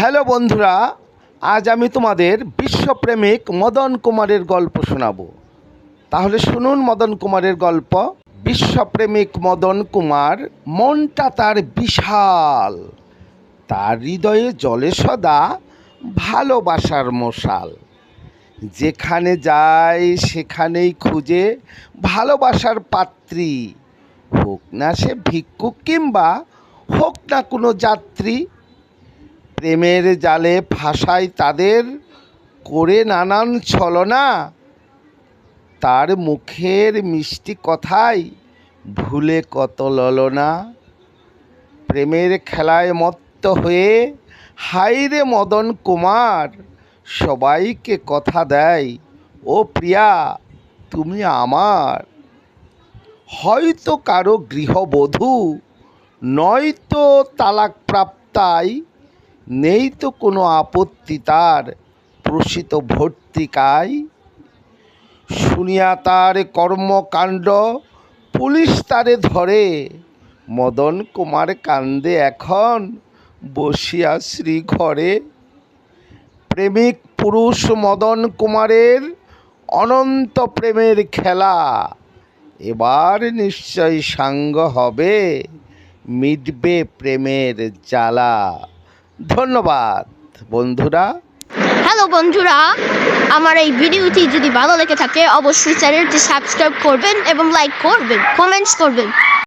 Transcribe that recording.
Hello বন্ধুরা, আজ আমি তোমাদের বিশ্বপ্রেমিক মদন কুমারের গল্প শোনাব। তাহলে শুনুন মদন কুমারের গল্প। বিশ্বপ্রেমিক মদন কুমার, মনটা তার বিশাল। তার হৃদয়ে জলে সদা ভালোবাসার মশাল। যেখানে যায়, সেখানেই খুঁজে ভালোবাসার পাত্রী। হোক না সে ভিক্ষুক কিংবা হোক না কোনো যাত্রী প্রেমের জালে ফাঁসায় তাদের করে নানান ছলনা। তার মুখের মিষ্টি কথাই ভুলে কত ললনা। প্রেমের খেলায় মত্ত হয়ে হাইরে মদন কুমার, সবাইকে কথা দেয়, ও প্রিয়া, তুমি আমার। হয়তো কারও গৃহবধূ, নয়তো তালাক প্রাপ্তায় নেই তো কোনো আপত্তি তার প্রসিত ভর্তিকায়। শুনিয়া তার কর্মকাণ্ড, পুলিশ তারে ধরে। মদন কুমার কান্দে এখন, বসিয়া শ্রী ঘরে প্রেমিক পুরুষ মদন কুমারের অনন্ত প্রেমের খেলা। এবার নিশ্চয় সাঙ্গ হবে, মিটবে প্রেমের জ্বালা। ধন্যবাদ, বন্ধুরা। হ্যালো বন্ধুরা। আমার এই ভিডিওটি যদি ভালো লেগে থাকে, অবশ্যই চ্যানেলটি সাবস্ক্রাইব করবেন এবং লাইক করবেন কমেন্টস করবেন।